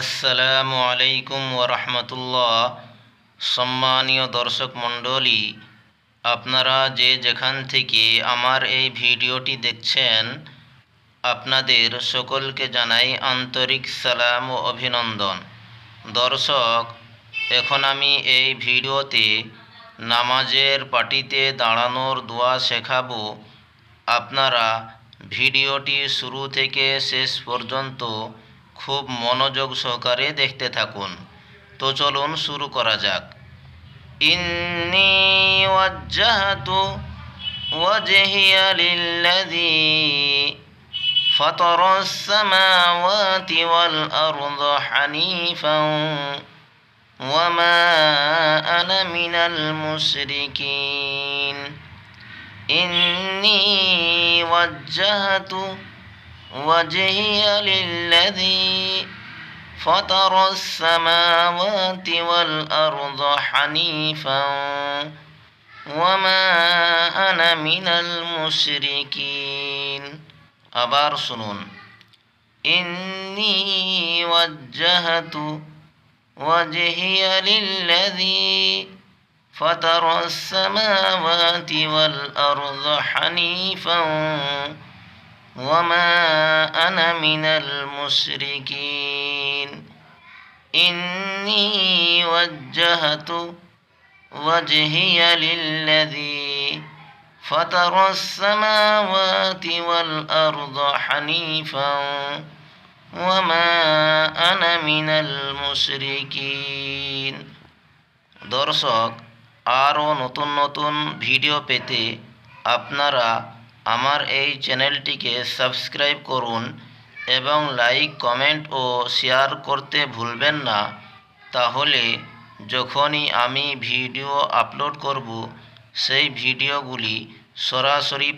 আসসালামু আলাইকুম ওরহমতুল্লাহ সম্মানীয় দর্শক মণ্ডলী, আপনারা যে যেখান থেকে আমার এই ভিডিওটি দেখছেন, আপনাদের সকলকে জানাই আন্তরিক সালাম ও অভিনন্দন। দর্শক, এখন আমি এই ভিডিওতে নামাজের পাটিতে দাঁড়ানোর দোয়া শেখাবো। আপনারা ভিডিওটি শুরু থেকে শেষ পর্যন্ত খুব মনোযোগ সহকারে দেখতে থাকুন তো চলুন শুরু করা যাক ইন্নি ওয়াজ্জাহাতু ওয়াজহিয়া লিল্লাযী فطر السماوات والأرض حنيفا وما أنا من المشركين إني وجهت وجهي للذي فطر السماوات والأرض حنيفا وما أنا من المشركين. أبار سنون إني وجهت وجهي للذي فطر السماوات والأرض حنيفا وما أنا من المشركين إني وجهت وجهي للذي فطر السماوات والأرض حنيفا وما أنا من المشركين দর্শক আরও নতুন নতুন ভিডিও পেতে আপনারা আমার এই চ্যানেলটিকে সাবস্ক্রাইব করুন এবং লাইক, কমেন্ট ও শেয়ার করতে ভুলবেন না। তাহলে যখনই আমি ভিডিও আপলোড করব, সেই ভিডিওগুলি সরাসরি